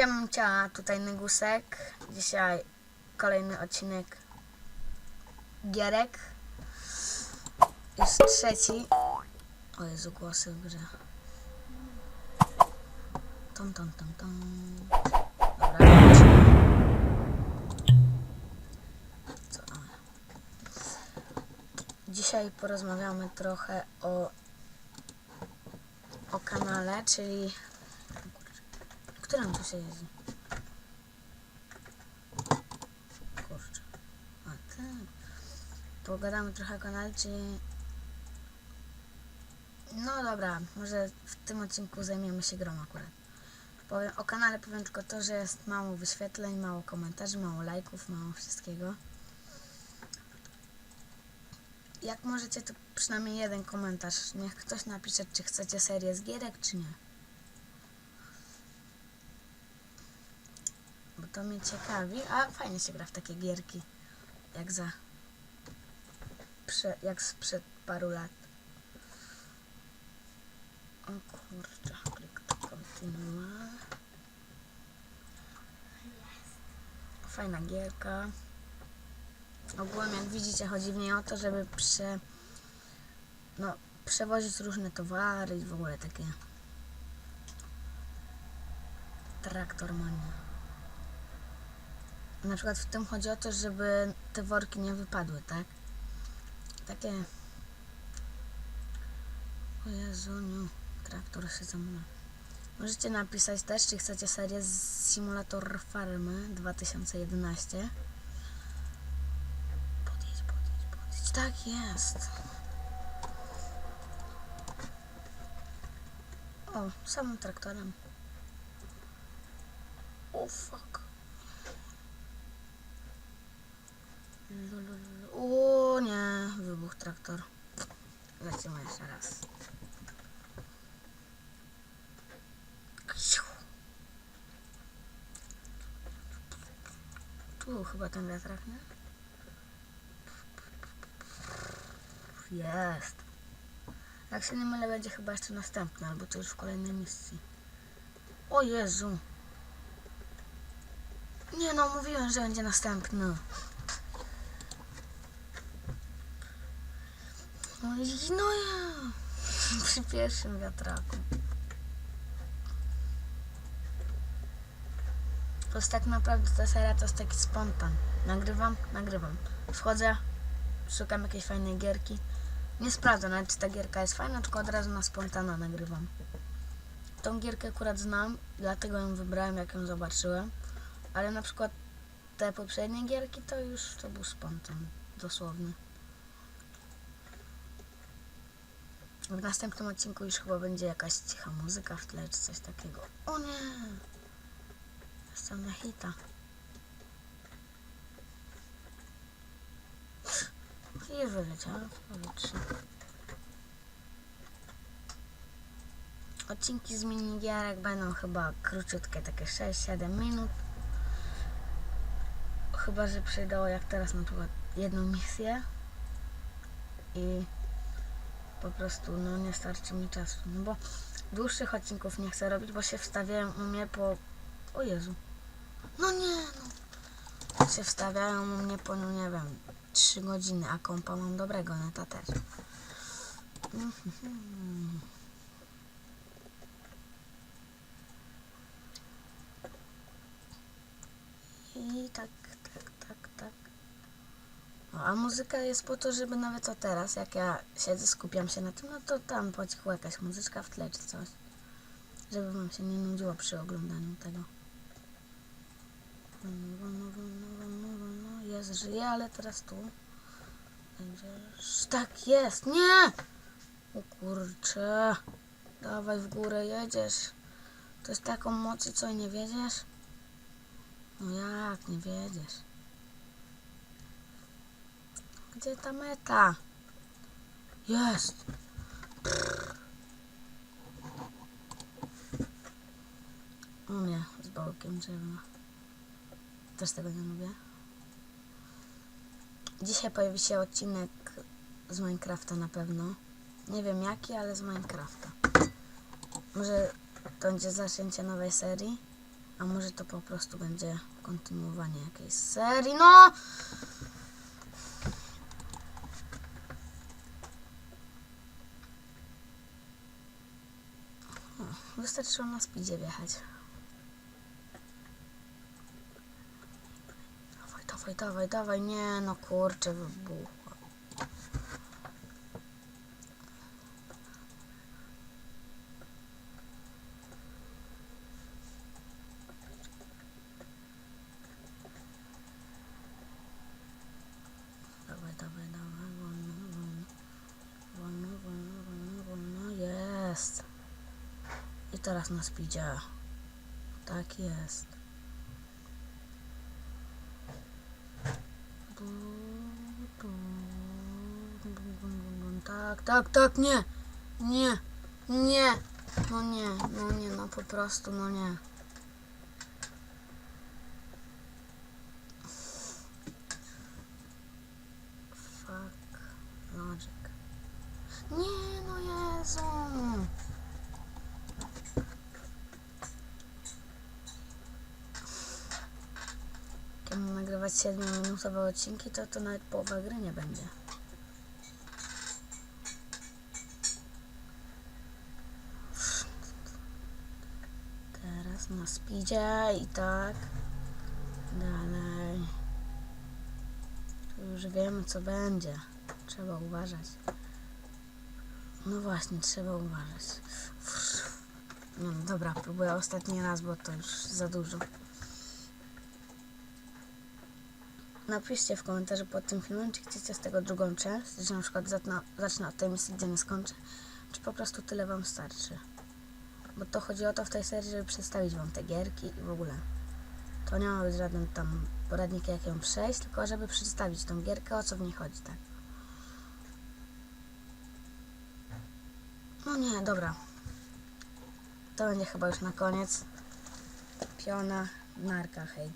Siemcia, tutaj Nygusek. Dzisiaj kolejny odcinek Gierek. Jest trzeci. O Jezu, głosy w grze. Tom, tom, tom, tom. Dobra. Co? Dzisiaj porozmawiamy trochę o o kanale, czyli którym tu się jeździ? Kurczę. A tak. Pogadamy trochę o kanale, czyli... No dobra, może w tym odcinku zajmiemy się grą akurat. Powiem, o kanale powiem tylko to, że jest mało wyświetleń, mało komentarzy, mało lajków, mało wszystkiego. Jak możecie, to przynajmniej jeden komentarz. Niech ktoś napisze, czy chcecie serię z gierek, czy nie. Bo to mnie ciekawi, a fajnie się gra w takie gierki. Jak za... Prze, jak sprzed paru lat. O kurczę, klik to kontynuuj. Fajna gierka. Ogólnie jak widzicie chodzi w niej o to, żeby prze... No, przewozić różne towary i w ogóle takie... Traktormania. Na przykład w tym chodzi o to, żeby te worki nie wypadły, tak? Takie... O Jezuniu, traktor się zamula. Możecie napisać też, czy chcecie serię z Simulator Farmy 2011. Podjedź, podjedź, podjedź. Tak jest. O, samym traktorem. O, fuck. Lululu. O nie, wybuch traktor. Lecimy jeszcze raz. Tu chyba ten wiatrak, nie? Jest. Jak się nie mylę, będzie chyba jeszcze następny, albo to już w kolejnej misji. O Jezu. Nie no, mówiłem, że będzie następny. No i no ja. Przy pierwszym wiatraku. To tak naprawdę ta seria to jest taki spontan. Nagrywam, nagrywam. Wchodzę, szukam jakiejś fajnej gierki. Nie sprawdzam nawet czy ta gierka jest fajna, tylko od razu na spontana nagrywam. Tą gierkę akurat znam, dlatego ją wybrałem jak ją zobaczyłem. Ale na przykład te poprzednie gierki to już to był spontan, dosłownie. W następnym odcinku już chyba będzie jakaś cicha muzyka w tle czy coś takiego. O nie! Jestem na hita. I wyleciałem. Odcinki z minigierek będą chyba króciutkie, takie 6-7 minut. Chyba, że przejdą jak teraz na przykład jedną misję i po prostu no nie starczy mi czasu. No bo dłuższych odcinków nie chcę robić, bo się wstawiają u mnie po... O Jezu. No nie no. Się wstawiają u mnie po, no nie wiem, 3 godziny, a kompa mam dobrego neta też. Mhm. I tak. No, a muzyka jest po to, żeby nawet o teraz, jak ja siedzę, skupiam się na tym, no to tam po cichu jakaś muzyczka w tle czy coś. Żeby wam się nie nudziło przy oglądaniu tego. Wolno, wolno, wolno, wolno, wolno. Jest, żyje, ale teraz tu. Tak, jest! Nie! O kurczę. Dawaj w górę, jedziesz. To jest taką mocy, co nie wiedziesz? No jak, nie wiedziesz. Gdzie ta meta? Jest! O nie, z bokiem drzewa. Też tego nie lubię. Dzisiaj pojawi się odcinek z Minecrafta na pewno. Nie wiem jaki, ale z Minecrafta. Może to będzie zaczęcie nowej serii. A może to po prostu będzie kontynuowanie jakiejś serii? No! O, Wystarczyło na speedzie wjechać. Dawaj, dawaj, dawaj, dawaj. Nie, no kurczę, wybuchło. Dawaj, dawaj, dawaj, wolno, wolno, wolno, wolno, wolno, wolno, jest. I teraz na speedzie. Tak jest. Tak, tak, tak, nie, nie, nie, no nie, no nie, no po prostu, no nie. Fuck logic. Nie, no Jezu. Jak mam nagrywać 7-minutowe odcinki, to to nawet połowa gry nie będzie. Teraz na speedzie i tak dalej. Tu już wiemy co będzie. Trzeba uważać. No właśnie, trzeba uważać. No dobra, próbuję ostatni raz, bo to już za dużo. Napiszcie w komentarzu pod tym filmem, czy chcecie z tego drugą część, że na przykład zacznę, od tej misji, gdzie nie skończę, czy po prostu tyle wam starczy. Bo to chodzi o to w tej serii, żeby przedstawić wam te gierki i w ogóle. To nie ma być żaden tam poradnik, jak ją przejść, tylko żeby przedstawić tą gierkę, o co w niej chodzi, tak. No nie, dobra. To będzie chyba już na koniec. Piona, narka, hejcia.